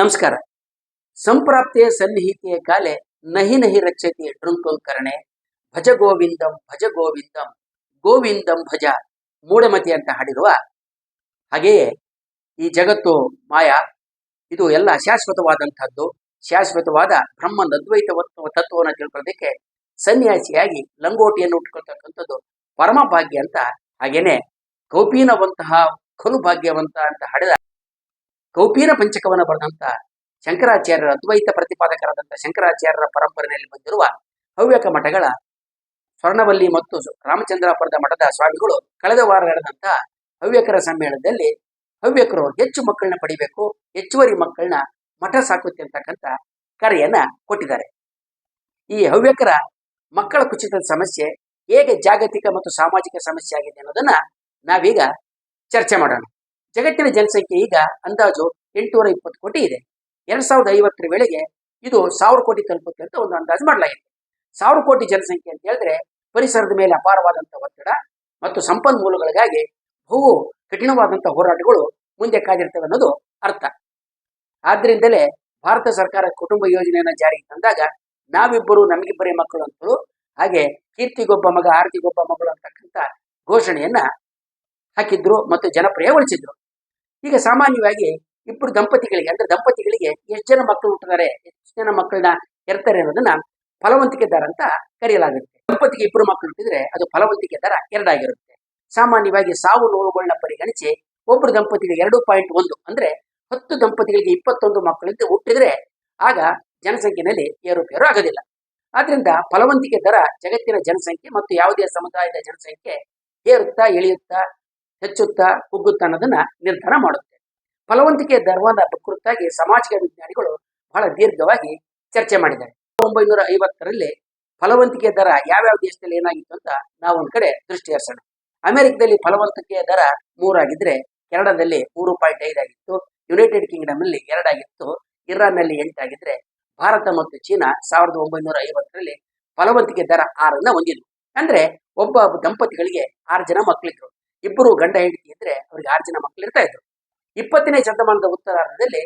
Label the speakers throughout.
Speaker 1: ನಮಸ್ಕಾರ. ಸಂಪ್ರಾಪ್ತಿಯ ಸನ್ನಿಹಿತೆಯ ಕಾಲೆ ನಹಿ ನಹಿ ರಕ್ಷತಿ ಡೃಂಕೋಲ್ಕರಣೆ ಭಜ ಗೋವಿಂದಂ ಭಜ ಗೋವಿಂದಂ ಗೋವಿಂದಂ ಭಜ ಮೂಢಮತಿ ಅಂತ ಹಾಡಿರುವ ಹಾಗೆಯೇ ಈ ಜಗತ್ತು ಮಾಯಾ, ಇದು ಎಲ್ಲ ಶಾಶ್ವತವಾದಂತಹದ್ದು ಶಾಶ್ವತವಾದ ಬ್ರಹ್ಮನ ಅದ್ವೈತ ತತ್ವವನ್ನು ತಿಳ್ಕೊಳ್ಳೋದಕ್ಕೆ ಸನ್ಯಾಸಿಯಾಗಿ ಲಂಗೋಟಿಯನ್ನು ಉಟ್ಕೊಳ್ತಕ್ಕಂಥದ್ದು ಪರಮ ಭಾಗ್ಯ ಅಂತ ಹಾಗೇನೆ ಕೌಪೀನವಂತಹ ಖಲು ಭಾಗ್ಯವಂತ ಅಂತ ಹಾಡಿದ ಕೌಪೀನ ಪಂಚಕವನ್ನು ಬರೆದಂತ ಶಂಕರಾಚಾರ್ಯರ ಅದ್ವೈತ ಪ್ರತಿಪಾದಕರಾದಂತಹ ಶಂಕರಾಚಾರ್ಯರ ಪರಂಪರೆಯಲ್ಲಿ ಬಂದಿರುವ ಹವ್ಯಕ ಮಠಗಳ ಸ್ವರ್ಣವಲ್ಲಿ ಮತ್ತು ರಾಮಚಂದ್ರಾಪುರದ ಮಠದ ಸ್ವಾಮಿಗಳು ಕಳೆದ ವಾರ ನಡೆದಂತಹ ಹವ್ಯಕರ ಸಮ್ಮೇಳನದಲ್ಲಿ ಹವ್ಯಕರು ಹೆಚ್ಚು ಮಕ್ಕಳನ್ನ ಪಡಿಬೇಕು, ಹೆಚ್ಚುವರಿ ಮಕ್ಕಳನ್ನ ಮಠ ಸಾಕುತ್ತೆ ಅಂತಕ್ಕಂಥ ಕರೆಯನ್ನ ಕೊಟ್ಟಿದ್ದಾರೆ. ಈ ಹವ್ಯಕರ ಮಕ್ಕಳ ಕುಚಿತದ ಸಮಸ್ಯೆ ಹೇಗೆ ಜಾಗತಿಕ ಮತ್ತು ಸಾಮಾಜಿಕ ಸಮಸ್ಯೆ ಆಗಿದೆ ಅನ್ನೋದನ್ನ ನಾವೀಗ ಚರ್ಚೆ ಮಾಡೋಣ. ಜಗತ್ತಿನ ಜನಸಂಖ್ಯೆ ಈಗ ಅಂದಾಜು ಎಂಟುನೂರ ಇಪ್ಪತ್ತು ಕೋಟಿ ಇದೆ. ಎರಡ್ ಸಾವಿರದ ಐವತ್ತರ ವೇಳೆಗೆ ಇದು ಸಾವಿರ ಕೋಟಿ ತಲುಪುತ್ತೆ ಅಂತ ಒಂದು ಅಂದಾಜು ಮಾಡಲಾಗಿದೆ. ಸಾವಿರ ಕೋಟಿ ಜನಸಂಖ್ಯೆ ಅಂತ ಹೇಳಿದ್ರೆ ಪರಿಸರದ ಮೇಲೆ ಅಪಾರವಾದಂತಹ ಒತ್ತಡ ಮತ್ತು ಸಂಪನ್ಮೂಲಗಳಿಗಾಗಿ ಬಹು ಕಠಿಣವಾದಂತಹ ಹೋರಾಟಗಳು ಮುಂದೆ ಕಾದಿರ್ತವೆ ಅನ್ನೋದು ಅರ್ಥ. ಆದ್ರಿಂದಲೇ ಭಾರತ ಸರ್ಕಾರ ಕುಟುಂಬ ಯೋಜನೆಯನ್ನ ಜಾರಿಗೆ ತಂದಾಗ ನಾವಿಬ್ಬರು ನಮಗಿಬ್ಬರೇ ಮಕ್ಕಳು ಅಂತಲೂ, ಹಾಗೆ ಕೀರ್ತಿಗೊಬ್ಬ ಮಗ, ಆರತಿಗೊಬ್ಬ ಮಗಳು ಅಂತಕ್ಕಂಥ ಘೋಷಣೆಯನ್ನ ಹಾಕಿದ್ರು ಮತ್ತು ಜನಪ್ರಿಯಗೊಳಿಸಿದ್ರು. ಈಗ ಸಾಮಾನ್ಯವಾಗಿ ಇಬ್ಬರು ದಂಪತಿಗಳಿಗೆ, ಅಂದ್ರೆ ದಂಪತಿಗಳಿಗೆ ಎಷ್ಟು ಜನ ಮಕ್ಕಳು ಹುಟ್ಟಿದ್ದಾರೆ ಎಷ್ಟು ಜನ ಮಕ್ಕಳನ್ನ ಹೆರ್ತಾರೆ ಅನ್ನೋದನ್ನ ಫಲವಂತಿಕೆ ದರ ಅಂತ ಕರೆಯಲಾಗುತ್ತೆ. ದಂಪತಿಗೆ ಇಬ್ಬರು ಮಕ್ಕಳು ಹುಟ್ಟಿದ್ರೆ ಅದು ಫಲವಂತಿಕೆ ದರ ಎರಡಾಗಿರುತ್ತೆ. ಸಾಮಾನ್ಯವಾಗಿ ಸಾವು ನೋವುಗಳನ್ನ ಪರಿಗಣಿಸಿ ಒಬ್ಬರು ದಂಪತಿಗಳಿಗೆ ಎರಡು ಪಾಯಿಂಟ್ ಒಂದು, ಅಂದ್ರೆ ಹತ್ತು ದಂಪತಿಗಳಿಗೆ ಇಪ್ಪತ್ತೊಂದು ಮಕ್ಕಳಿಂದ ಹುಟ್ಟಿದ್ರೆ ಆಗ ಜನಸಂಖ್ಯೆಯಲ್ಲಿ ಏರುಪೇರು ಆಗೋದಿಲ್ಲ. ಆದ್ರಿಂದ ಫಲವಂತಿಕೆ ದರ ಜಗತ್ತಿನ ಜನಸಂಖ್ಯೆ ಮತ್ತು ಯಾವುದೇ ಸಮುದಾಯದ ಜನಸಂಖ್ಯೆ ಏರುತ್ತಾ, ಇಳಿಯುತ್ತಾ ಹೆಚ್ಚುತ್ತಾ ಕುಗ್ಗುತ್ತಾ ಅನ್ನೋದನ್ನ ನಿರ್ಧಾರ ಮಾಡುತ್ತೆ. ಫಲವಂತಿಕೆಯ ದರವಾದ ಕುರಿತಾಗಿ ಸಾಮಾಜಿಕ ವಿಜ್ಞಾನಿಗಳು ಬಹಳ ದೀರ್ಘವಾಗಿ ಚರ್ಚೆ ಮಾಡಿದ್ದಾರೆ. ಒಂಬೈನೂರ ಐವತ್ತರಲ್ಲಿ ಫಲವಂತಿಕೆ ದರ ಯಾವ್ಯಾವ ದೇಶದಲ್ಲಿ ಏನಾಗಿತ್ತು ಅಂತ ನಾವು ಒಂದ್ ಕಡೆ ದೃಷ್ಟಿ ಹರಿಸೋಣ. ಅಮೆರಿಕದಲ್ಲಿ ಫಲವಂತಿಕೆಯ ದರ ಮೂರಾಗಿದ್ರೆ ಕೆನಡಾದಲ್ಲಿ ಮೂರು ಪಾಯಿಂಟ್ ಐದಾಗಿತ್ತು, ಯುನೈಟೆಡ್ ಕಿಂಗ್ಡಮ್ ಅಲ್ಲಿ ಎರಡಾಗಿತ್ತು ಇರಾನ್ನಲ್ಲಿ ಎಂಟಾಗಿದ್ರೆ ಭಾರತ ಮತ್ತು ಚೀನಾ ಸಾವಿರದ ಒಂಬೈನೂರ ಐವತ್ತರಲ್ಲಿ ಫಲವಂತಿಕೆ ದರ ಆರನ್ನ ಹೊಂದಿದ್ವು. ಅಂದ್ರೆ ಒಬ್ಬ ದಂಪತಿಗಳಿಗೆ ಆರು ಜನ ಮಕ್ಕಳಿದ್ರು ಇಬ್ಬರು ಗಂಡ ಹೆಂಡತಿ ಇದ್ರೆ ಅವ್ರಿಗೆ ಆರು ಜನ ಮಕ್ಕಳು ಇರ್ತಾ ಇದ್ರು. ಇಪ್ಪತ್ತನೇ ಶತಮಾನದ ಉತ್ತರಾರ್ಧದಲ್ಲಿ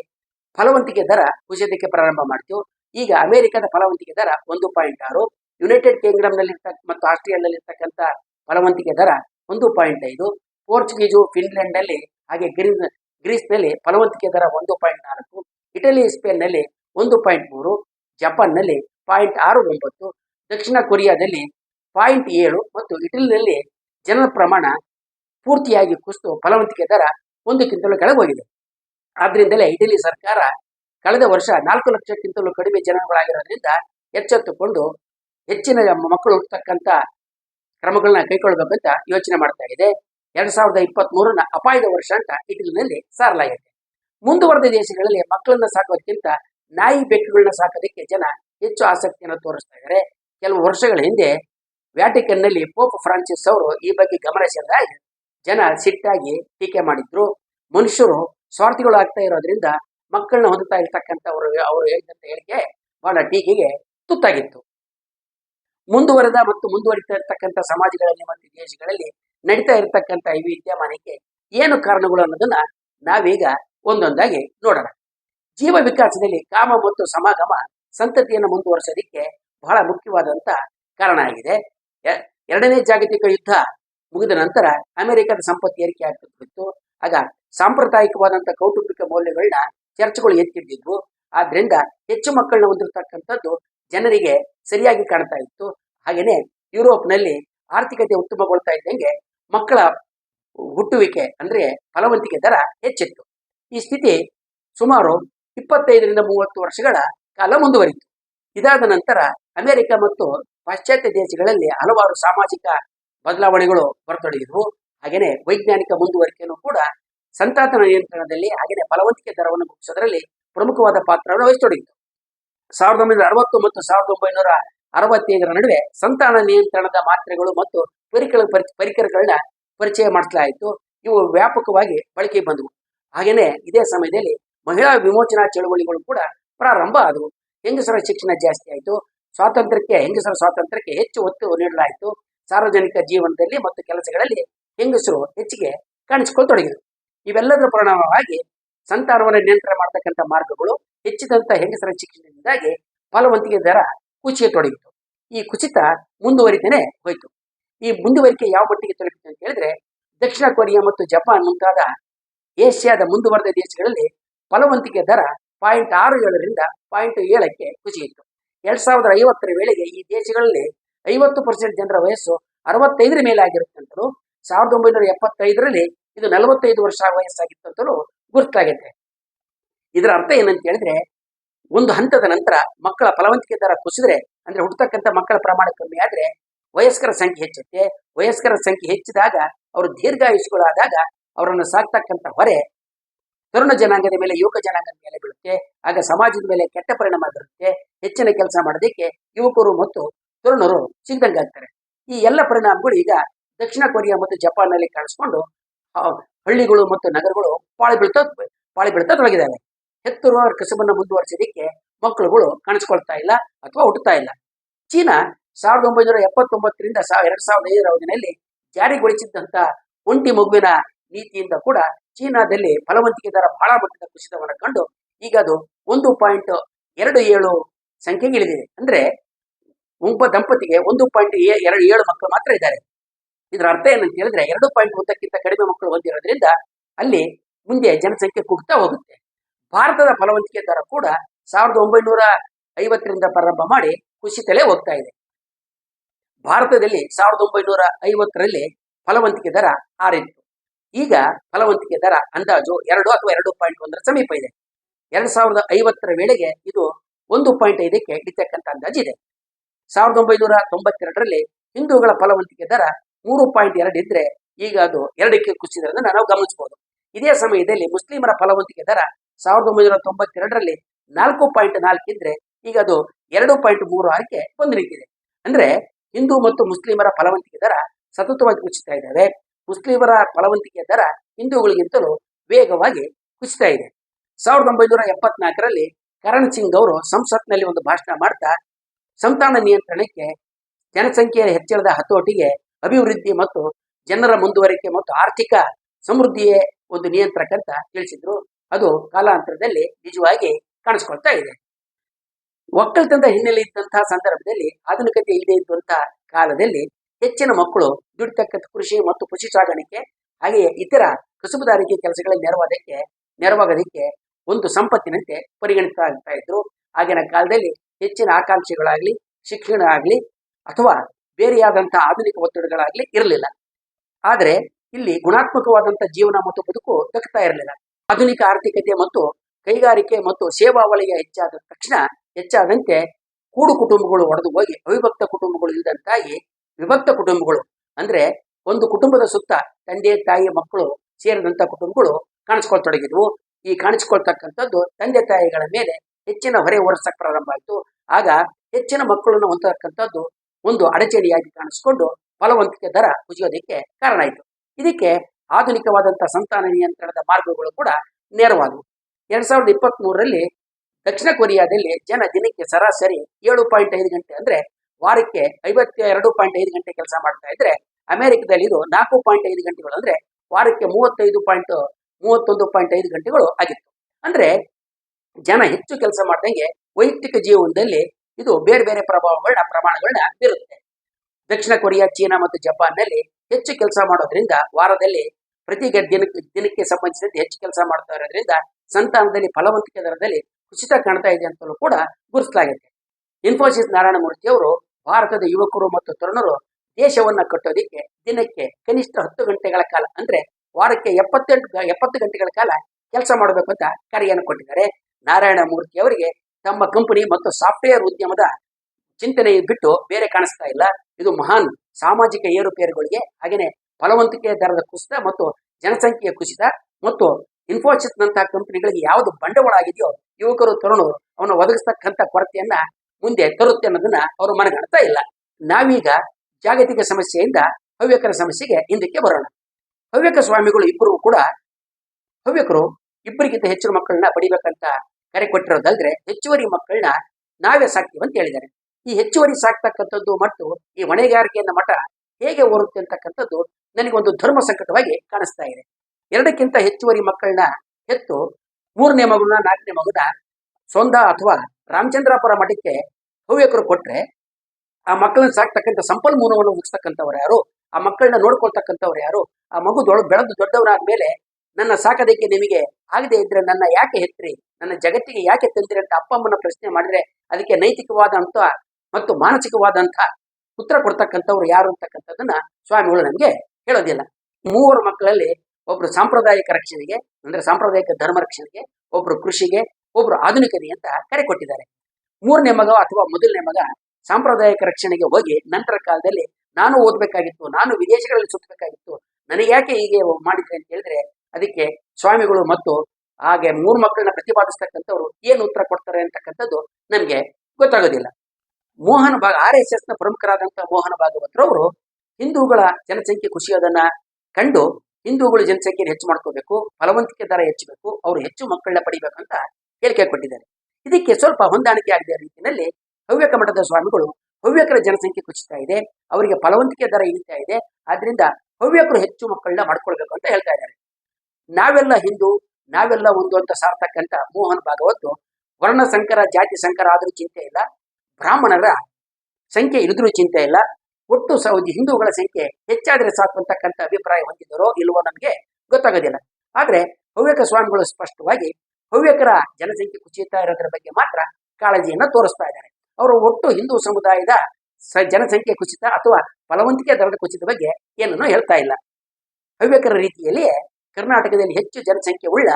Speaker 1: ಫಲವಂತಿಕೆ ದರ ಕುಸಿತಕ್ಕೆ ಪ್ರಾರಂಭ ಮಾಡ್ತು ಈಗ ಅಮೆರಿಕದ ಫಲವಂತಿಕೆ ದರ ಒಂದು ಪಾಯಿಂಟ್ ಆರು, ಯುನೈಟೆಡ್ ಕಿಂಗ್ಡಮ್ನಲ್ಲಿ ಮತ್ತು ಆಸ್ಟ್ರೇಲಿಯಾದಲ್ಲಿ ಇರ್ತಕ್ಕಂಥ ಫಲವಂತಿಕೆ ದರ ಒಂದು ಪಾಯಿಂಟ್ ಐದು, ಪೋರ್ಚುಗೀಸು ಫಿನ್ಲೆಂಡ್ನಲ್ಲಿ ಹಾಗೆ ಗ್ರೀಸ್ ಗ್ರೀಸ್ನಲ್ಲಿ ಫಲವಂತಿಕೆ ದರ ಒಂದು ಪಾಯಿಂಟ್ ನಾಲ್ಕು, ಇಟಲಿ ಸ್ಪೇನ್ನಲ್ಲಿ ಒಂದು ಪಾಯಿಂಟ್ ಮೂರು ಜಪಾನ್ನಲ್ಲಿ ಪಾಯಿಂಟ್ ಆರು ಒಂಬತ್ತು, ದಕ್ಷಿಣ ಕೊರಿಯಾದಲ್ಲಿ ಪಾಯಿಂಟ್ ಏಳು ಮತ್ತು ಇಟಲಿನಲ್ಲಿ ಜನರ ಪ್ರಮಾಣ ಪೂರ್ತಿಯಾಗಿ ಕುಸಿದು ಫಲವಂತಿಕೆ ದರ ಒಂದಕ್ಕಿಂತಲೂ ಕೆಳಗೆ ಹೋಗಿದೆ ಆದ್ರಿಂದಲೇ ಇಟಲಿ ಸರ್ಕಾರ ಕಳೆದ ವರ್ಷ ನಾಲ್ಕು ಲಕ್ಷಕ್ಕಿಂತಲೂ ಕಡಿಮೆ ಜನಗಳಾಗಿರೋದ್ರಿಂದ ಎಚ್ಚೆತ್ತುಕೊಂಡು ಹೆಚ್ಚಿನ ಮಕ್ಕಳು ಹುಟ್ಟತಕ್ಕಂಥ ಕ್ರಮಗಳನ್ನ ಕೈಗೊಳ್ಳಬೇಕಂತ ಯೋಚನೆ ಮಾಡ್ತಾ ಇದೆ. ಎರಡ್ ಸಾವಿರದ ಇಪ್ಪತ್ತ್ ಮೂರನ ಅಪಾಯದ ವರ್ಷ ಅಂತ ಇಟಲಿನಲ್ಲಿ ಸಾರಲಾಗಿದೆ. ಮುಂದುವರೆದ ದೇಶಗಳಲ್ಲಿ ಮಕ್ಕಳನ್ನ ಸಾಕೋದಕ್ಕಿಂತ ನಾಯಿ ಬೆಕ್ಕುಗಳನ್ನ ಸಾಕೋದಕ್ಕೆ ಜನ ಹೆಚ್ಚು ಆಸಕ್ತಿಯನ್ನು ತೋರಿಸ್ತಾ ಇದ್ದಾರೆ ಕೆಲವು ವರ್ಷಗಳ ಹಿಂದೆ ವ್ಯಾಟಿಕನ್ನಲ್ಲಿ ಪೋಪ್ ಫ್ರಾನ್ಸಿಸ್ ಅವರು ಈ ಬಗ್ಗೆ ಗಮನ ಸೆಳೆದಾಗ ಜನ ಸಿಟ್ಟಾಗಿ ಟೀಕೆ ಮಾಡಿದ್ರು. ಮನುಷ್ಯರು ಸ್ವಾರ್ಥಿಗಳು ಆಗ್ತಾ ಇರೋದ್ರಿಂದ ಮಕ್ಕಳನ್ನ ಹೊಂದುತ್ತಾ ಇರ್ತಕ್ಕಂಥ ಅವರು ಅವರು ಹೇಳಿದಂತ ಹೇಳಿಕೆ ಬಹಳ ಟೀಕೆಗೆ ತುತ್ತಾಗಿತ್ತು. ಮುಂದುವರೆದ ಮತ್ತು ಮುಂದುವರಿತಾ ಇರ್ತಕ್ಕಂಥ ಸಮಾಜಗಳಲ್ಲಿ ಮತ್ತು ದೇಶಗಳಲ್ಲಿ ನಡೀತಾ ಇರತಕ್ಕಂಥ ಈ ವಿದ್ಯಮಾನಕ್ಕೆ ಏನು ಕಾರಣಗಳು ಅನ್ನೋದನ್ನ ನಾವೀಗ ಒಂದೊಂದಾಗಿ ನೋಡೋಣ. ಜೀವ ವಿಕಾಸದಲ್ಲಿ ಕಾಮ ಮತ್ತು ಸಮಾಗಮ ಸಂತತಿಯನ್ನು ಮುಂದುವರಿಸೋದಿಕ್ಕೆ ಬಹಳ ಮುಖ್ಯವಾದಂತ ಕಾರಣ ಆಗಿದೆ. ಎರಡನೇ ಜಾಗತಿಕ ಯುದ್ಧ ಮುಗಿದ ನಂತರ ಅಮೆರಿಕದ ಸಂಪತ್ತು ಏರಿಕೆ ಆಗ್ತಿತ್ತು ಆಗ ಸಾಂಪ್ರದಾಯಿಕವಾದಂತ ಕೌಟುಂಬಿಕ ಮೌಲ್ಯಗಳನ್ನ ಚರ್ಚ್ಗಳು ಎತ್ತಿದ್ದಿದ್ವು ಆದ್ರಿಂದ ಹೆಚ್ಚು ಮಕ್ಕಳನ್ನ ಹೊಂದಿರತಕ್ಕಂಥದ್ದು ಜನರಿಗೆ ಸರಿಯಾಗಿ ಕಾಣ್ತಾ ಇತ್ತು. ಹಾಗೇನೆ ಯುರೋಪ್ನಲ್ಲಿ ಆರ್ಥಿಕತೆ ಉತ್ತಮಗೊಳ್ತಾ ಇದ್ದಂಗೆ ಮಕ್ಕಳ ಹುಟ್ಟುವಿಕೆ ಅಂದ್ರೆ ಫಲವಂತಿಕೆ ದರ ಹೆಚ್ಚಿತ್ತು. ಈ ಸ್ಥಿತಿ ಸುಮಾರು ಇಪ್ಪತ್ತೈದರಿಂದ ಮೂವತ್ತು ವರ್ಷಗಳ ಕಾಲ ಮುಂದುವರಿತು. ಇದಾದ ನಂತರ ಅಮೆರಿಕ ಮತ್ತು ಪಾಶ್ಚಾತ್ಯ ದೇಶಗಳಲ್ಲಿ ಹಲವಾರು ಸಾಮಾಜಿಕ ಬದಲಾವಣೆಗಳು ಹೊರತೊಡಗಿದವು ಹಾಗೇನೆ ವೈಜ್ಞಾನಿಕ ಮುಂದುವರಿಕೆಯನ್ನು ಕೂಡ ಸಂತಾತನ ನಿಯಂತ್ರಣದಲ್ಲಿ ಹಾಗೆಯೇ ಫಲವಂತಿಕೆ ದರವನ್ನು ಮುಗಿಸೋದ್ರಲ್ಲಿ ಪ್ರಮುಖವಾದ ಪಾತ್ರವನ್ನು ವಹಿಸತೊಡಗಿತು ಸಾವಿರದ ಒಂಬೈನೂರ ಅರವತ್ತು ಮತ್ತು ಸಾವಿರದ ಒಂಬೈನೂರ ಅರವತ್ತೈದರ ನಡುವೆ ಸಂತಾನ ನಿಯಂತ್ರಣದ ಮಾತ್ರೆಗಳು ಮತ್ತು ಪರಿಕರ ಪರಿ- ಪರಿಕರಗಳನ್ನ ಪರಿಚಯ ಮಾಡಿಸಲಾಯಿತು. ಇವು ವ್ಯಾಪಕವಾಗಿ ಬಳಕೆ ಬಂದವು. ಹಾಗೇನೆ ಇದೇ ಸಮಯದಲ್ಲಿ ಮಹಿಳಾ ವಿಮೋಚನಾ ಚಳುವಳಿಗಳು ಕೂಡ ಪ್ರಾರಂಭ ಆದವು. ಹೆಂಗಸರ ಶಿಕ್ಷಣ ಜಾಸ್ತಿ ಆಯಿತು. ಸ್ವಾತಂತ್ರ್ಯಕ್ಕೆ, ಹೆಂಗಸರ ಸ್ವಾತಂತ್ರ್ಯಕ್ಕೆ ಹೆಚ್ಚು ಒತ್ತು ನೀಡಲಾಯಿತು. ಸಾರ್ವಜನಿಕ ಜೀವನದಲ್ಲಿ ಮತ್ತು ಕೆಲಸಗಳಲ್ಲಿ ಹೆಂಗಸರು ಹೆಚ್ಚಿಗೆ ಕಾಣಿಸಿಕೊಳ್ಳತೊಡಗಿದರು ಇವೆಲ್ಲದರ ಪರಿಣಾಮವಾಗಿ ಸಂತಾನವನ್ನು ನಿಯಂತ್ರಣ ಮಾಡತಕ್ಕಂಥ ಮಾರ್ಗಗಳು ಹೆಚ್ಚಿದಂತ ಹೆಂಗಸರ ಶಿಕ್ಷಣದಿಂದಾಗಿ ಫಲವಂತಿಕೆ ದರ ಕುಸಿಯತೊಡಗಿತು ಈ ಕುಸಿತ ಮುಂದುವರಿತೇನೆ ಹೋಯಿತು. ಈ ಮುಂದುವರಿಕೆ ಯಾವ ಮಟ್ಟಿಗೆ ತಲುಪಿತು ಅಂತ ಹೇಳಿದ್ರೆ, ದಕ್ಷಿಣ ಕೊರಿಯಾ ಮತ್ತು ಜಪಾನ್ ಮುಂತಾದ ಏಷ್ಯಾದ ಮುಂದುವರೆದ ದೇಶಗಳಲ್ಲಿ ಫಲವಂತಿಕೆ ದರ ಪಾಯಿಂಟ್ ಆರು ಏಳರಿಂದ ಪಾಯಿಂಟ್ ಏಳಕ್ಕೆ ಕುಸಿಯಿತು ಎರಡ್ ಸಾವಿರದ ಐವತ್ತರ ವೇಳೆಗೆ ಈ ದೇಶಗಳಲ್ಲಿ ಐವತ್ತು ಪರ್ಸೆಂಟ್ ಜನರ ವಯಸ್ಸು ಅರವತ್ತೈದರ ಮೇಲೆ ಆಗಿರುತ್ತಂತಲೂ ಸಾವಿರದ ಒಂಬೈನೂರ ಎಪ್ಪತ್ತೈದರಲ್ಲಿ ಇದು ನಲವತ್ತೈದು ವರ್ಷ ವಯಸ್ಸಾಗಿತ್ತಂತಲೂ ಗುರುತಾಗಿದೆ ಇದರ ಅರ್ಥ ಏನಂತ ಹೇಳಿದ್ರೆ ಒಂದು ಹಂತದ ನಂತರ ಮಕ್ಕಳ ಫಲವಂತಿಕೆ ದರ ಕುಸಿದ್ರೆ, ಅಂದ್ರೆ ಹುಟ್ಟತಕ್ಕಂಥ ಮಕ್ಕಳ ಪ್ರಮಾಣ ಕಮ್ಮಿ ಆದ್ರೆ ವಯಸ್ಕರ ಸಂಖ್ಯೆ ಹೆಚ್ಚುತ್ತೆ. ವಯಸ್ಕರ ಸಂಖ್ಯೆ ಹೆಚ್ಚಿದಾಗ ಅವರು ದೀರ್ಘಾಯುಷಿಗಳಾದಾಗ ಅವರನ್ನು ಸಾಕ್ತಕ್ಕಂಥ ಹೊರೆ ತರುಣ ಜನಾಂಗದ ಮೇಲೆ, ಯುವಕ ಜನಾಂಗದ ಮೇಲೆ ಬೀಳುತ್ತೆ. ಆಗ ಸಮಾಜದ ಮೇಲೆ ಕೆಟ್ಟ ಪರಿಣಾಮ ಬೀರುತ್ತೆ. ಹೆಚ್ಚಿನ ಕೆಲಸ ಮಾಡೋದಕ್ಕೆ ಯುವಕರು ಮತ್ತು ತರುಣರು ಸಿಗ್ದಂಗಾಗ್ತಾರೆ ಈ ಎಲ್ಲ ಪರಿಣಾಮಗಳು ಈಗ ದಕ್ಷಿಣ ಕೊರಿಯಾ ಮತ್ತು ಜಪಾನ್ನಲ್ಲಿ ಕಾಣಿಸ್ಕೊಂಡು ಹಳ್ಳಿಗಳು ಮತ್ತು ನಗರಗಳು ಪಾಳಿ ಬೀಳ್ತಾ ಪಾಳಿ ಬೀಳ್ತಾ ತೊಡಗಿದ್ದಾವೆ. ಹೆತ್ತರುವ ಕಸಬನ್ನ ಮುಂದುವರಿಸೋದಕ್ಕೆ ಮಕ್ಕಳುಗಳು ಕಾಣಿಸ್ಕೊಳ್ತಾ ಇಲ್ಲ ಅಥವಾ ಹುಟ್ಟುತ್ತಾ ಇಲ್ಲ. ಚೀನಾ ಸಾವಿರದ ಒಂಬೈನೂರ ಎಪ್ಪತ್ತೊಂಬತ್ತರಿಂದ ಎರಡ್ ಸಾವಿರದ ಐದರ ಅವಧಿಯಲ್ಲಿ ಜಾರಿಗೊಳಿಸಿದ್ದಂತ ಒಂಟಿ ಮಗುವಿನ ನೀತಿಯಿಂದ ಕೂಡ ಚೀನಾದಲ್ಲಿ ಫಲವಂತಿಕೆ ದರ ಬಹಳ ಮಟ್ಟದ ಕುಸಿತವನ್ನು ಕಂಡು, ಈಗ ಅದು ಒಂದು ಪಾಯಿಂಟ್ ಎರಡು ಏಳು ಸಂಖ್ಯೆಗೆ ಅಂದ್ರೆ ಒಬ್ಬ ದಂಪತಿಗೆ ಒಂದು ಪಾಯಿಂಟ್ ಎರಡು ಏಳು ಮಕ್ಕಳು ಮಾತ್ರ ಇದ್ದಾರೆ. ಇದರ ಅರ್ಥ ಏನಂತ ಹೇಳಿದ್ರೆ ಎರಡು ಪಾಯಿಂಟ್ ಒಂದಕ್ಕಿಂತ ಕಡಿಮೆ ಮಕ್ಕಳು ಹೊಂದಿರೋದ್ರಿಂದ ಅಲ್ಲಿ ಮುಂದೆ ಜನಸಂಖ್ಯೆ ಕುಗ್ತಾ ಹೋಗುತ್ತೆ. ಭಾರತದ ಫಲವಂತಿಕೆ ದರ ಕೂಡ ಸಾವಿರದ ಒಂಬೈನೂರ ಐವತ್ತರಿಂದ ಪ್ರಾರಂಭ ಮಾಡಿ ಕುಸಿತಲೇ ಹೋಗ್ತಾ ಇದೆ. ಭಾರತದಲ್ಲಿ ಸಾವಿರದ ಒಂಬೈನೂರ ಐವತ್ತರಲ್ಲಿ ಫಲವಂತಿಕೆ ದರ ಆರಿತ್ತು ಈಗ ಫಲವಂತಿಕೆ ದರ ಅಂದಾಜು ಎರಡು ಅಥವಾ ಎರಡು ಪಾಯಿಂಟ್ ಒಂದರ ಸಮೀಪ ಇದೆ. ಎರಡ್ ಸಾವಿರದ ಐವತ್ತರ ವೇಳೆಗೆ ಇದು ಒಂದು ಪಾಯಿಂಟ್ ಐದಕ್ಕೆ ಇಳಿತಕ್ಕಂಥ ಅಂದಾಜಿದೆ ಸಾವಿರದ ಒಂಬೈನೂರ ತೊಂಬತ್ತೆರಡರಲ್ಲಿ ಹಿಂದೂಗಳ ಫಲವಂತಿಕೆ ದರ ಮೂರು ಪಾಯಿಂಟ್ ಎರಡು ಇದ್ರೆ ಈಗ ಅದು ಎರಡಕ್ಕೆ ಕುಸಿದಿರೋದನ್ನ ನಾವು ಗಮನಿಸಬಹುದು ಇದೇ ಸಮಯದಲ್ಲಿ ಮುಸ್ಲಿಮರ ಫಲವಂತಿಕೆ ದರ ಸಾವಿರದ ಒಂಬೈನೂರ ತೊಂಬತ್ತೆರಡರಲ್ಲಿ ನಾಲ್ಕು ಪಾಯಿಂಟ್ ನಾಲ್ಕು ಇದ್ರೆ ಈಗ ಅದು ಎರಡು ಪಾಯಿಂಟ್ ಮೂರು ಆರಕ್ಕೆ ಬಂದು ನಿಂತಿದೆ. ಅಂದ್ರೆ ಹಿಂದೂ ಮತ್ತು ಮುಸ್ಲಿಮರ ಫಲವಂತಿಕೆ ದರ ಸತತವಾಗಿ ಕುಸಿತಾ ಇದ್ದಾವೆ. ಮುಸ್ಲಿಮರ ಫಲವಂತಿಕೆ ದರ ಹಿಂದೂಗಳಿಗಿಂತಲೂ ವೇಗವಾಗಿ ಕುಸಿತಾ ಇದೆ. ಸಾವಿರದ ಒಂಬೈನೂರ ಎಪ್ಪತ್ನಾಲ್ಕರಲ್ಲಿ ಕರಣ್ ಸಿಂಗ್ ಅವರು ಸಂಸತ್ನಲ್ಲಿ ಒಂದು ಭಾಷಣ ಮಾಡ್ತಾ ಸಂತಾನ ನಿಯಂತ್ರಣಕ್ಕೆ ಜನಸಂಖ್ಯೆಯ ಹೆಚ್ಚಳದ ಹತೋಟಿಗೆ ಅಭಿವೃದ್ಧಿ ಮತ್ತು ಜನರ ಮುಂದುವರಿಕೆ ಮತ್ತು ಆರ್ಥಿಕ ಸಮೃದ್ಧಿಯೇ ಒಂದು ನಿಯಂತ್ರಕ ಅಂತ ತಿಳಿಸಿದ್ರು. ಅದು ಕಾಲಾಂತರದಲ್ಲಿ ನಿಜವಾಗಿ ಕಾಣಿಸ್ಕೊಳ್ತಾ ಇದೆ. ಒಕ್ಕಲ್ತನದ ಹಿನ್ನೆಲೆ ಇದ್ದಂತಹ ಸಂದರ್ಭದಲ್ಲಿ ಆಧುನಿಕತೆ ಇದೆ ಇದ್ದಂತಹ ಕಾಲದಲ್ಲಿ ಹೆಚ್ಚಿನ ಮಕ್ಕಳು ದುಡಿತಕ್ಕಂಥ ಕೃಷಿ ಮತ್ತು ಕೃಷಿ ಸಾಗಾಣಿಕೆ ಹಾಗೆಯೇ ಇತರ ಕಸುಬುದಾರಿಕೆ ಕೆಲಸಗಳಲ್ಲಿ ನೆರವಾದಕ್ಕೆ ನೆರವಾಗೋದಕ್ಕೆ ಒಂದು ಸಂಪತ್ತಿನಂತೆ ಪರಿಗಣಿತ ಆಗ್ತಾ ಇದ್ರು. ಆಗಿನ ಕಾಲದಲ್ಲಿ ಹೆಚ್ಚಿನ ಆಕಾಂಕ್ಷೆಗಳಾಗ್ಲಿ ಶಿಕ್ಷಣ ಆಗ್ಲಿ ಅಥವಾ ಬೇರೆಯಾದಂತಹ ಆಧುನಿಕ ಒತ್ತಡಗಳಾಗ್ಲಿ ಇರಲಿಲ್ಲ. ಆದರೆ ಇಲ್ಲಿ ಗುಣಾತ್ಮಕವಾದಂಥ ಜೀವನ ಮತ್ತು ಬದುಕು ತಗ್ತಾ ಇರಲಿಲ್ಲ. ಆಧುನಿಕ ಆರ್ಥಿಕತೆ ಮತ್ತು ಕೈಗಾರಿಕೆ ಮತ್ತು ಸೇವಾ ವಲಯ ಹೆಚ್ಚಾದ ತಕ್ಷಣ ಹೆಚ್ಚಾದಂತೆ ಕೂಡು ಕುಟುಂಬಗಳು ಒಡೆದು ಹೋಗಿ ಅವಿಭಕ್ತ ಕುಟುಂಬಗಳು ಇಲ್ಲದಂತಾಗಿ ವಿಭಕ್ತ ಕುಟುಂಬಗಳು ಅಂದ್ರೆ ಒಂದು ಕುಟುಂಬದ ಸುತ್ತ ತಂದೆ, ತಾಯಿ, ಮಕ್ಕಳು ಸೇರಿದಂತ ಕುಟುಂಬಗಳು ಕಾಣಿಸ್ಕೊಳ್ತೊಡಗಿದ್ವು ಈ ಕಾಣಿಸ್ಕೊಳ್ತಕ್ಕಂಥದ್ದು ತಂದೆ, ತಾಯಿಗಳ ಮೇಲೆ ಹೆಚ್ಚಿನ ಹೊರೆ ಹೊರಸಕ್ಕೆ ಪ್ರಾರಂಭ ಆಯಿತು. ಆಗ ಹೆಚ್ಚಿನ ಮಕ್ಕಳನ್ನು ಹೊಂದತಕ್ಕಂಥದ್ದು ಒಂದು ಅಡಚಣೆಯಾಗಿ ಕಾಣಿಸ್ಕೊಂಡು ಫಲವಂತಿಕೆ ದರ ಕುಸಿಯೋದಕ್ಕೆ ಕಾರಣ ಆಯಿತು. ಇದಕ್ಕೆ ಆಧುನಿಕವಾದಂಥ ಸಂತಾನ ನಿಯಂತ್ರಣದ ಮಾರ್ಗಗಳು ಕೂಡ ನೇರವಾದವು ಎರಡ್ ಸಾವಿರದ ಇಪ್ಪತ್ತ್ ಮೂರರಲ್ಲಿ ದಕ್ಷಿಣ ಕೊರಿಯಾದಲ್ಲಿ ಜನ ದಿನಕ್ಕೆ ಸರಾಸರಿ ಏಳು ಪಾಯಿಂಟ್ ಐದು ಗಂಟೆ ಅಂದ್ರೆ ವಾರಕ್ಕೆ ಐವತ್ತ ಎರಡು ಪಾಯಿಂಟ್ ಐದು ಗಂಟೆ ಕೆಲಸ ಮಾಡ್ತಾ ಇದ್ರೆ ಅಮೆರಿಕದಲ್ಲಿ ಇದು ನಾಲ್ಕು ಪಾಯಿಂಟ್ ಐದು ಗಂಟೆಗಳು ಅಂದ್ರೆ ವಾರಕ್ಕೆ ಮೂವತ್ತೈದು ಪಾಯಿಂಟ್ ಮೂವತ್ತೊಂದು ಪಾಯಿಂಟ್ ಐದು ಗಂಟೆಗಳು ಆಗಿತ್ತು. ಅಂದ್ರೆ ಜನ ಹೆಚ್ಚು ಕೆಲಸ ಮಾಡ್ದಂಗೆ ವೈಯಕ್ತಿಕ ಜೀವನದಲ್ಲಿ ಇದು ಬೇರೆ ಬೇರೆ ಪ್ರಭಾವಗಳನ್ನ ಪ್ರಮಾಣಗಳನ್ನ ಬೀರುತ್ತೆ. ದಕ್ಷಿಣ ಕೊರಿಯಾ, ಚೀನಾ ಮತ್ತು ಜಪಾನ್ನಲ್ಲಿ ಹೆಚ್ಚು ಕೆಲಸ ಮಾಡೋದ್ರಿಂದ ವಾರದಲ್ಲಿ ಪ್ರತಿ ದಿನಕ್ಕೆ ದಿನಕ್ಕೆ ಸಂಬಂಧಿಸಿದಂತೆ ಹೆಚ್ಚು ಕೆಲಸ ಮಾಡ್ತಾ ಇರೋದ್ರಿಂದ ಸಂತಾನದಲ್ಲಿ ಫಲವಂತಿಕೆ ದರದಲ್ಲಿ ಕುಸಿತ ಕಾಣ್ತಾ ಇದೆ ಅಂತಲೂ ಕೂಡ ಗುರುತಿಸಲಾಗಿದೆ ಇನ್ಫೋಸಿಸ್ ನಾರಾಯಣಮೂರ್ತಿ ಅವರು ಭಾರತದ ಯುವಕರು ಮತ್ತು ತರುಣರು ದೇಶವನ್ನ ಕಟ್ಟೋದಿಕ್ಕೆ ದಿನಕ್ಕೆ ಕನಿಷ್ಠ ಹತ್ತು ಗಂಟೆಗಳ ಕಾಲ, ಅಂದ್ರೆ ವಾರಕ್ಕೆ ಎಪ್ಪತ್ತೆಂಟು, ಎಪ್ಪತ್ತು ಗಂಟೆಗಳ ಕಾಲ ಕೆಲಸ ಮಾಡಬೇಕು ಅಂತ ಕರೆಯನ್ನು ಕೊಟ್ಟಿದ್ದಾರೆ. ನಾರಾಯಣ ಮೂರ್ತಿ ಅವರಿಗೆ ತಮ್ಮ ಕಂಪನಿ ಮತ್ತು ಸಾಫ್ಟ್ವೇರ್ ಉದ್ಯಮದ ಚಿಂತನೆ ಬಿಟ್ಟು ಬೇರೆ ಕಾಣಿಸ್ತಾ ಇಲ್ಲ. ಇದು ಮಹಾನ್ ಸಾಮಾಜಿಕ ಏರುಪೇರುಗಳಿಗೆ ಹಾಗೆಯೇ ಫಲವಂತಿಕೆ ದರದ ಕುಸಿತ ಮತ್ತು ಜನಸಂಖ್ಯೆಯ ಕುಸಿತ ಮತ್ತು ಇನ್ಫೋಸಿಸ್ ನಂತಹ ಕಂಪನಿಗಳಿಗೆ ಯಾವುದು ಬಂಡವಾಳ ಆಗಿದೆಯೋ ಯುವಕರು ತರುಣರು ಅವನು ಒದಗಿಸ್ತಕ್ಕಂಥ ಕೊರತೆಯನ್ನ ಮುಂದೆ ತರುತ್ತೆ ಅನ್ನೋದನ್ನ ಅವರು ಮನಗಾಣ್ತಾ ಇಲ್ಲ. ನಾವೀಗ ಜಾಗತಿಕ ಸಮಸ್ಯೆಯಿಂದ ಹವ್ಯಕರ ಸಮಸ್ಯೆಗೆ ಹಿಂದಕ್ಕೆ ಬರೋಣ. ಹವ್ಯಕ ಸ್ವಾಮಿಗಳು ಇಬ್ಬರು ಕೂಡ ಹವ್ಯಕರು ಇಬ್ಬರಿಗಿಂತ ಹೆಚ್ಚಿನ ಮಕ್ಕಳನ್ನ ಪಡಿಬೇಕಂತ ಕರೆ ಕೊಟ್ಟಿರೋದಲ್ದ್ರೆ ಹೆಚ್ಚುವರಿ ಮಕ್ಕಳನ್ನ ನಾವೇ ಸಾಕ್ತೀವಿ ಅಂತ ಹೇಳಿದ್ದಾರೆ. ಈ ಹೆಚ್ಚುವರಿ ಸಾಕ್ತಕ್ಕಂಥದ್ದು ಮತ್ತು ಈ ಹೊಣೆಗಾರಿಕೆಯನ್ನ ಮಠ ಹೇಗೆ ಓರುತ್ತೆ ಅಂತಕ್ಕಂಥದ್ದು ನನಗೊಂದು ಧರ್ಮ ಸಂಕಟವಾಗಿ ಕಾಣಿಸ್ತಾ ಇದೆ. ಎರಡಕ್ಕಿಂತ ಹೆಚ್ಚುವರಿ ಮಕ್ಕಳನ್ನ ಹೆತ್ತು ಮೂರನೇ ಮಗುನ, ನಾಲ್ಕನೇ ಮಗುನ ಸೊಂದ ಅಥವಾ ರಾಮಚಂದ್ರಾಪುರ ಮಠಕ್ಕೆ ಹವ್ಯಕರು ಕೊಟ್ರೆ ಆ ಮಕ್ಕಳನ್ನ ಸಾಕ್ತಕ್ಕಂಥ ಸಂಪನ್ಮೂಲವನ್ನು ಮುಗಿಸ್ತಕ್ಕಂಥವ್ರು ಯಾರು? ಆ ಮಕ್ಕಳನ್ನ ನೋಡ್ಕೊಳ್ತಕ್ಕಂಥವ್ರು ಯಾರು? ಆ ಮಗು ದೊಡ್ಡ ಬೆಳೆದು ದೊಡ್ಡವರಾದ ಮೇಲೆ ನನ್ನ ಸಾಕದಕ್ಕೆ ನಿಮಗೆ ಆಗದೆ ಇದ್ರೆ ನನ್ನ ಯಾಕೆ ಹೆತ್ರಿ ನನ್ನ ಜಗತ್ತಿಗೆ ಯಾಕೆ ತಂದಿರಿ ಅಂತ ಅಪ್ಪ ಅಮ್ಮನ ಪ್ರಶ್ನೆ ಮಾಡಿದ್ರೆ ಅದಕ್ಕೆ ನೈತಿಕವಾದಂತ ಮತ್ತು ಮಾನಸಿಕವಾದಂಥ ಉತ್ತರ ಕೊಡ್ತಕ್ಕಂಥವ್ರು ಯಾರು ಅಂತಕ್ಕಂಥದ್ದನ್ನ ಸ್ವಾಮಿಗಳು ನಮಗೆ ಹೇಳೋದಿಲ್ಲ. ಮೂವರು ಮಕ್ಕಳಲ್ಲಿ ಒಬ್ರು ಸಾಂಪ್ರದಾಯಿಕ ರಕ್ಷಣೆಗೆ, ಅಂದ್ರೆ ಸಾಂಪ್ರದಾಯಿಕ ಧರ್ಮ ರಕ್ಷಣೆಗೆ, ಒಬ್ರು ಕೃಷಿಗೆ, ಒಬ್ರು ಆಧುನಿಕತೆ ಅಂತ ಕರೆ ಕೊಟ್ಟಿದ್ದಾರೆ. ಮೂರನೇ ಮಗ ಅಥವಾ ಮೊದಲನೇ ಮಗ ಸಾಂಪ್ರದಾಯಿಕ ರಕ್ಷಣೆಗೆ ಹೋಗಿ ನಂತರ ಕಾಲದಲ್ಲಿ ನಾನು ಓದ್ಬೇಕಾಗಿತ್ತು, ನಾನು ವಿದೇಶಗಳಲ್ಲಿ ಸುತ್ತಬೇಕಾಗಿತ್ತು ನನಗೆ ಯಾಕೆ ಹೀಗೆ ಮಾಡಿದ್ರೆ ಅಂತ ಹೇಳಿದ್ರೆ ಅದಕ್ಕೆ ಸ್ವಾಮಿಗಳು ಮತ್ತು ಹಾಗೆ ಮೂರು ಮಕ್ಕಳನ್ನ ಪ್ರತಿಪಾದಿಸ್ತಕ್ಕಂಥವ್ರು ಏನು ಉತ್ತರ ಕೊಡ್ತಾರೆ ಅಂತಕ್ಕಂಥದ್ದು ನಮಗೆ ಗೊತ್ತಾಗೋದಿಲ್ಲ. ಮೋಹನ ಭಾಗ ಆರ್ ಎಸ್ ಎಸ್ನ ಪ್ರಮುಖರಾದಂತಹ ಮೋಹನ ಭಾಗವತರವರು ಹಿಂದೂಗಳ ಜನಸಂಖ್ಯೆ ಕುಸಿಯೋದನ್ನ ಕಂಡು ಹಿಂದೂಗಳು ಜನಸಂಖ್ಯೆಯನ್ನು ಹೆಚ್ಚು ಮಾಡ್ಕೋಬೇಕು, ಫಲವಂತಿಕೆ ದರ ಹೆಚ್ಚಬೇಕು, ಅವರು ಹೆಚ್ಚು ಮಕ್ಕಳನ್ನ ಪಡಿಬೇಕು ಅಂತ ಹೇಳಿಕೆ ಕೊಟ್ಟಿದ್ದಾರೆ ಇದಕ್ಕೆ ಸ್ವಲ್ಪ ಹೊಂದಾಣಿಕೆ ಆಗದ ರೀತಿಯಲ್ಲಿ ಹವ್ಯಕ ಮಠದ ಸ್ವಾಮಿಗಳು ಹವ್ಯಕರ ಜನಸಂಖ್ಯೆ ಕುಸಿತಾ ಇದೆ, ಅವರಿಗೆ ಫಲವಂತಿಕೆ ದರ ಇಳಿತಾ ಇದೆ, ಆದ್ರಿಂದ ಹವ್ಯಕರು ಹೆಚ್ಚು ಮಕ್ಕಳನ್ನ ಮಾಡ್ಕೊಳ್ಬೇಕು ಅಂತ ಹೇಳ್ತಾ ಇದ್ದಾರೆ. ನಾವೆಲ್ಲ ಹಿಂದೂ, ನಾವೆಲ್ಲ ಒಂದು ಅಂತ ಸಾರ್ತಕ್ಕಂಥ ಮೋಹನ್ ಭಾಗವತ್ತು ವರ್ಣ ಸಂಕರ ಜಾತಿ ಸಂಕರ ಆದರೂ ಚಿಂತೆ ಇಲ್ಲ, ಬ್ರಾಹ್ಮಣರ ಸಂಖ್ಯೆ ಇಳಿದ್ರೂ ಚಿಂತೆ ಇಲ್ಲ, ಒಟ್ಟು ಸೌದಿ ಹಿಂದೂಗಳ ಸಂಖ್ಯೆ ಹೆಚ್ಚಾದ್ರೆ ಸಾಕು ಅಂತಕ್ಕಂಥ ಅಭಿಪ್ರಾಯ ಹೊಂದಿದರೋ ಇಲ್ವೋ ನಮಗೆ ಗೊತ್ತಾಗೋದಿಲ್ಲ. ಆದರೆ ಹವ್ಯಕ ಸ್ವಾಮಿಗಳು ಸ್ಪಷ್ಟವಾಗಿ ಹವ್ಯಕರ ಜನಸಂಖ್ಯೆ ಕುಸಿಯುತ್ತಾ ಇರೋದ್ರ ಬಗ್ಗೆ ಮಾತ್ರ ಕಾಳಜಿಯನ್ನು ತೋರಿಸ್ತಾ ಇದ್ದಾರೆ. ಅವರು ಒಟ್ಟು ಹಿಂದೂ ಸಮುದಾಯದ ಜನಸಂಖ್ಯೆ ಕುಸಿತ ಅಥವಾ ಫಲವಂತಿಕೆ ದರದ ಕುಸಿತ ಬಗ್ಗೆ ಏನನ್ನೂ ಹೇಳ್ತಾ ಇಲ್ಲ. ಹವ್ಯಕರ ರೀತಿಯಲ್ಲಿಯೇ ಕರ್ನಾಟಕದಲ್ಲಿ ಹೆಚ್ಚು ಜನಸಂಖ್ಯೆ ಉಳ್ಳ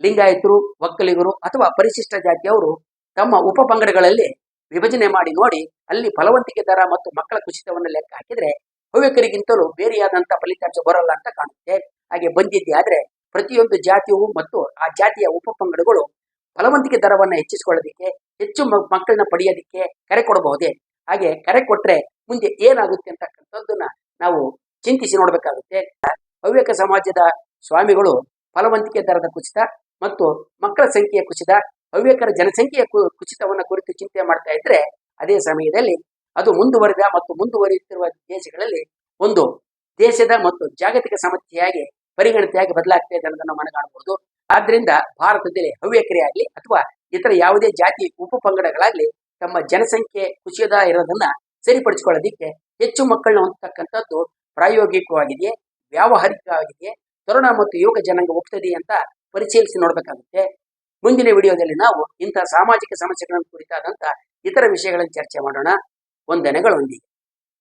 Speaker 1: ಲಿಂಗಾಯತರು, ಒಕ್ಕಲಿಗರು ಅಥವಾ ಪರಿಶಿಷ್ಟ ಜಾತಿಯವರು ತಮ್ಮ ಉಪಪಂಗಡಗಳಲ್ಲಿ ವಿಭಜನೆ ಮಾಡಿ ನೋಡಿ, ಅಲ್ಲಿ ಫಲವಂತಿಕೆ ದರ ಮತ್ತು ಮಕ್ಕಳ ಕುಸಿತವನ್ನು ಲೆಕ್ಕ ಹಾಕಿದ್ರೆ ಹವ್ಯಕರಿಗಿಂತಲೂ ಬೇರೆಯಾದಂಥ ಫಲಿತಾಂಶ ಬರಲ್ಲ ಅಂತ ಕಾಣುತ್ತೆ. ಹಾಗೆ ಬಂದಿದ್ದೆ ಆದ್ರೆ ಪ್ರತಿಯೊಂದು ಜಾತಿಯು ಮತ್ತು ಆ ಜಾತಿಯ ಉಪ ಪಂಗಡಗಳು ಫಲವಂತಿಕೆ ದರವನ್ನ ಹೆಚ್ಚಿಸಿಕೊಳ್ಳೋದಕ್ಕೆ, ಹೆಚ್ಚು ಮಕ್ಕಳನ್ನ ಪಡೆಯೋದಕ್ಕೆ ಕರೆ ಕೊಡಬಹುದೇ? ಹಾಗೆ ಕರೆ ಕೊಟ್ರೆ ಮುಂದೆ ಏನಾಗುತ್ತೆ ಅಂತಕ್ಕಂಥದ್ದನ್ನ ನಾವು ಚಿಂತಿಸಿ ನೋಡ್ಬೇಕಾಗುತ್ತೆ. ಹವ್ಯಕ ಸಮಾಜದ ಸ್ವಾಮಿಗಳು ಫಲವಂತಿಕೆ ದರದ ಕುಸಿತ ಮತ್ತು ಮಕ್ಕಳ ಸಂಖ್ಯೆಯ ಕುಸಿತ, ಹವ್ಯಕರ ಜನಸಂಖ್ಯೆಯ ಕುಸಿತವನ್ನು ಕುರಿತು ಚಿಂತೆ ಮಾಡ್ತಾ ಇದ್ರೆ ಅದೇ ಸಮಯದಲ್ಲಿ ಅದು ಮುಂದುವರಿದ ಮತ್ತು ಮುಂದುವರಿಯುತ್ತಿರುವ ದೇಶಗಳಲ್ಲಿ ಒಂದು ದೇಶದ ಮತ್ತು ಜಾಗತಿಕ ಸಮಸ್ಯೆಯಾಗಿ, ಪರಿಗಣಿತೆಯಾಗಿ ಬದಲಾಗ್ತಾ ಇದೆ ನಾವು ಮನಗಾಣಬಹುದು ಆದ್ರಿಂದ ಭಾರತದಲ್ಲಿ ಹವ್ಯಕರೇ ಆಗಲಿ ಅಥವಾ ಇತರ ಯಾವುದೇ ಜಾತಿ ಉಪಪಂಗಡಗಳಾಗ್ಲಿ ತಮ್ಮ ಜನಸಂಖ್ಯೆ ಕುಸಿಯದ ಇರೋದನ್ನ ಸರಿಪಡಿಸಿಕೊಳ್ಳೋದಿಕ್ಕೆ ಹೆಚ್ಚು ಮಕ್ಕಳನ್ನ ಹೊಂದತಕ್ಕಂಥದ್ದು ಪ್ರಾಯೋಗಿಕವಾಗಿದೆಯೇ? ವ್ಯಾವಹಾರಿಕವಾಗಿದೆಯೇ ತರುಣ ಮತ್ತು ಯುವಕ ಜನಾಂಗ ಒಪ್ತದೆ ಅಂತ ಪರಿಶೀಲಿಸಿ ನೋಡಬೇಕಾಗುತ್ತೆ. ಮುಂದಿನ ವಿಡಿಯೋದಲ್ಲಿ ನಾವು ಇಂತಹ ಸಾಮಾಜಿಕ ಸಮಸ್ಯೆಗಳನ್ನು ಕುರಿತಾದಂತಹ ಇತರ ವಿಷಯಗಳನ್ನು ಚರ್ಚೆ ಮಾಡೋಣ. ವಂದನೆಗಳೊಂದಿಗೆ.